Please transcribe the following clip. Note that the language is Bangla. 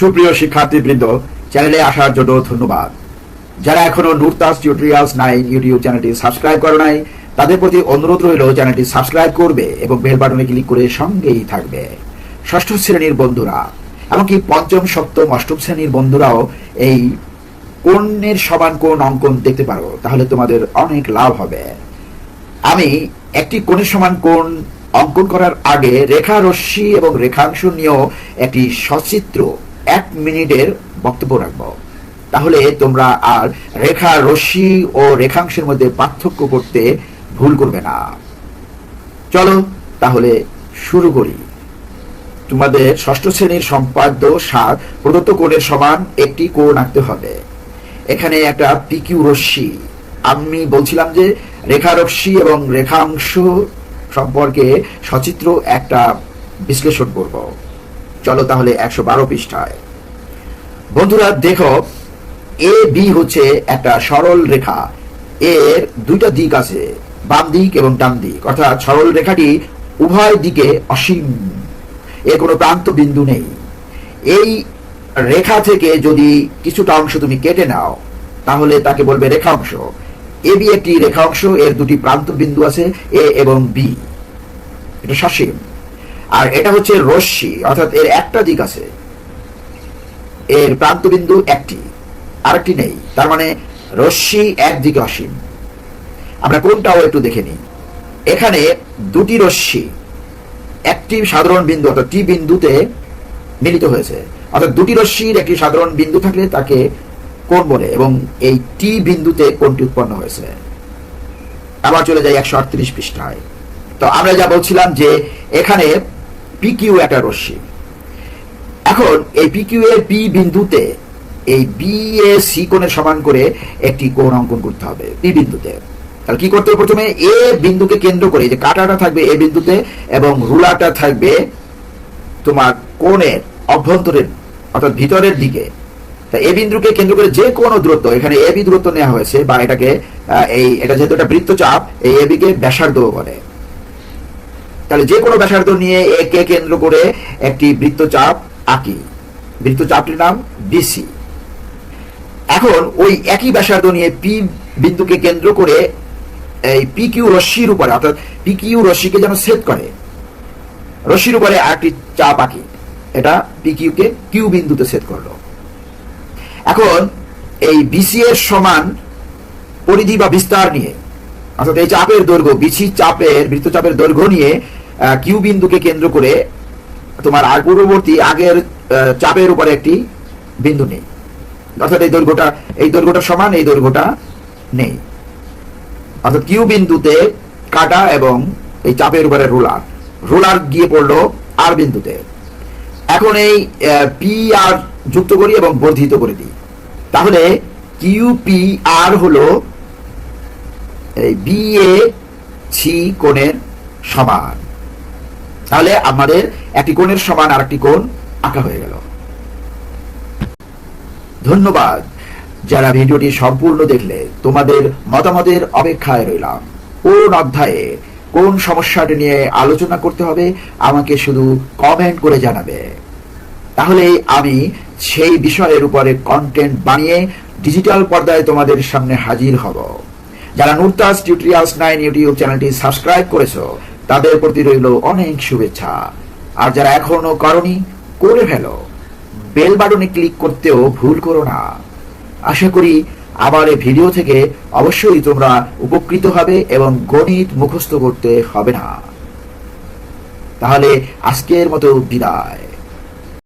সুপ্রিয় শিক্ষার্থীবৃন্দ, চ্যানেলে আসার জন্য ধন্যবাদ। যারা এখনও নুরতাস টিউটোরিয়ালস নাইন ইউটিউব চ্যানেলটি সাবস্ক্রাইব করে নাই, তাদের প্রতি অনুরোধ রইল চ্যানেলটি সাবস্ক্রাইব করবে এবং বেল বাটনে ক্লিক করে সঙ্গেই থাকবে। ষষ্ঠ শ্রেণির বন্ধুরা, এমনকি পঞ্চম, সপ্তম, অষ্টম শ্রেণির বন্ধুরাও এই কোণের সমান কোণ, অঙ্কন দেখতে পারো, তাহলে তোমাদের অনেক লাভ হবে। আমি একটি কোণের সমান কোণ অঙ্কন করার আগে রেখা রশ্মি এবং রেখাংশ নিয়েও একটি সচিত্র এক মিনিটের বক্তব্য রাখব। তাহলে তোমরা আর রেখা, রশ্মি ও রেখাংশের মধ্যে পার্থক্য করতে ভুল করবে না। চলো তাহলে শুরু করি। তোমাদের ষষ্ঠ শ্রেণির সম্পাদ্য সাত প্রদত্ত কোণের সমান একটি কোণ আঁকতে হবে। এখানে একটা পিকিউ রশ্মি। আমি বলছিলাম যে রেখা রশ্মি এবং রেখাংশ সম্পর্কে সচিত্র একটা বিশ্লেষণ করব। চলো তাহলে একশো বারো পৃষ্ঠায়। বন্ধুরা, দেখো, এ, বি হচ্ছে একটা সরল রেখা। এর দুইটা দিক আছে, বাম দিক এবং ডান দিক। অর্থাৎ সরল রেখাটি উভয় দিকে অসীম। এর কোনো প্রান্ত বিন্দু নেই। এই রেখা থেকে যদি কিছুটা অংশ তুমি কেটে নাও, তাহলে তাকে বলবে রেখা অংশ এ, বি একটি রেখা অংশ এর দুটি প্রান্ত বিন্দু আছে, এ এবং বি। এটা সসীম। আর এটা হচ্ছে রশ্মি, অর্থাৎ এর একটা দিক আছে। এর প্রান্ত বিন্দু একটি, আরেকটি নেই। তার মানে রশ্মি একদিকে অসীম। আমরা কোনটাও একটু দেখে নিই। এখানে দুটি রশ্মি, একটি সাধারণ বিন্দু, অর্থাৎ টি বিন্দুতে মিলিত হয়েছে। অর্থাৎ দুটি রশ্মির একটি সাধারণ বিন্দু থাকলে তাকে কোণ বলে, এবং এই টি বিন্দুতে কোণটি উৎপন্ন হয়েছে। আবার চলে যাই একশো আটত্রিশ পৃষ্ঠায়। তো আমরা যা বলছিলাম যে এখানে পিকিউ একটা রশ্মি। এখন এই পিকিউ এর পি বিন্দুতে এই বি এ সি কোণের সমান করে একটি কোণ অঙ্কন করতে হবে পি বিন্দুতে। তাহলে কি করতে হবে প্রথমে? এ বিন্দুকে কেন্দ্র করে যে কাটাটা থাকবে এ বিন্দুতে এবং রুলাটা থাকবে তোমার কোণের অভ্যন্তরের, অর্থাৎ ভিতরের দিকে। তা এ বিন্দুকে কেন্দ্র করে যে কোনো দূরত্ব, এখানে এ বি দূরত্ব নেওয়া হয়েছে বা এটাকে এই, এটা যেহেতু একটা বৃত্তচাপ, এই এ বিকে ব্যাসার্ধ বলে। তাহলে যে কোনো ব্যাসার্ধ নিয়ে একে কেন্দ্র করে একটি বৃত্তচাপ আঁকি। বৃত্তচাপটির নাম বিসি এখন ওই একই ব্যাসার্ধ নিয়ে পি বিন্দুকে কেন্দ্র করে এই পি কিউ রশ্মির উপরে, অর্থাৎ পি কিউ রশ্মিকে যেন সেট করে, রশ্মির উপরে আরেকটি চাপ আঁকি। এটা পি কিউ কে কিউ বিন্দুতে সেট করল। এখন এই বিসি এর সমান পরিধি বা বিস্তার নিয়ে অর্থাৎ এই চাপের দৈর্ঘ্য বিসি চাপের বৃত্তচাপের দৈর্ঘ্য নিয়ে কিউ বিন্দুকে কেন্দ্র করে তোমার আর পূর্ববর্তী আগের চাপের উপরে একটি বিন্দু নেই। অর্থাৎ এই দৈর্ঘ্যটা এই দৈর্ঘ্যটা সমান, এই দৈর্ঘ্যটা নেই। অর্থাৎ কিউ বিন্দুতে কাটা এবং এই চাপের উপরে রোলার। রোলার গিয়ে পড়ল আর বিন্দুতে। এখন এই পি আর যুক্ত করি এবং বর্ধিত করে দিই। তাহলে কিউ পি আর হলো এই বি এ সি কোণের সমান। তাহলে আমাদের একটি কোণের সমান আর একটি কোণ আঁকা হয়ে গেল। ধন্যবাদ। যারা ভিডিওটি সম্পূর্ণ দেখলে তোমাদের মতামতের অপেক্ষায় রইলাম। কোন অধ্যায়ে কোন সমস্যাটি নিয়ে আলোচনা করতে হবে আমাকে শুধু কমেন্ট করে জানাবে। তাহলে আমি সেই বিষয়ের উপরে কন্টেন্ট বানিয়ে ডিজিটাল পর্দায় তোমাদের সামনে হাজির হব। যারা নুরতাস টিউটোরিয়ালস নাইন ইউটিউব চ্যানেলটি সাবস্ক্রাইব করেছ, তাদের প্রতি রইল অনেক শুভেচ্ছা। আর যারা এখনও করনি, করে ফেলো। বেল বাটনে ক্লিক করতেও ভুল করো না। আশা করি আমার এই ভিডিও থেকে অবশ্যই তোমরা উপকৃত হবে এবং গণিত মুখস্থ করতে হবে না। তাহলে আজকের মতো বিদায়।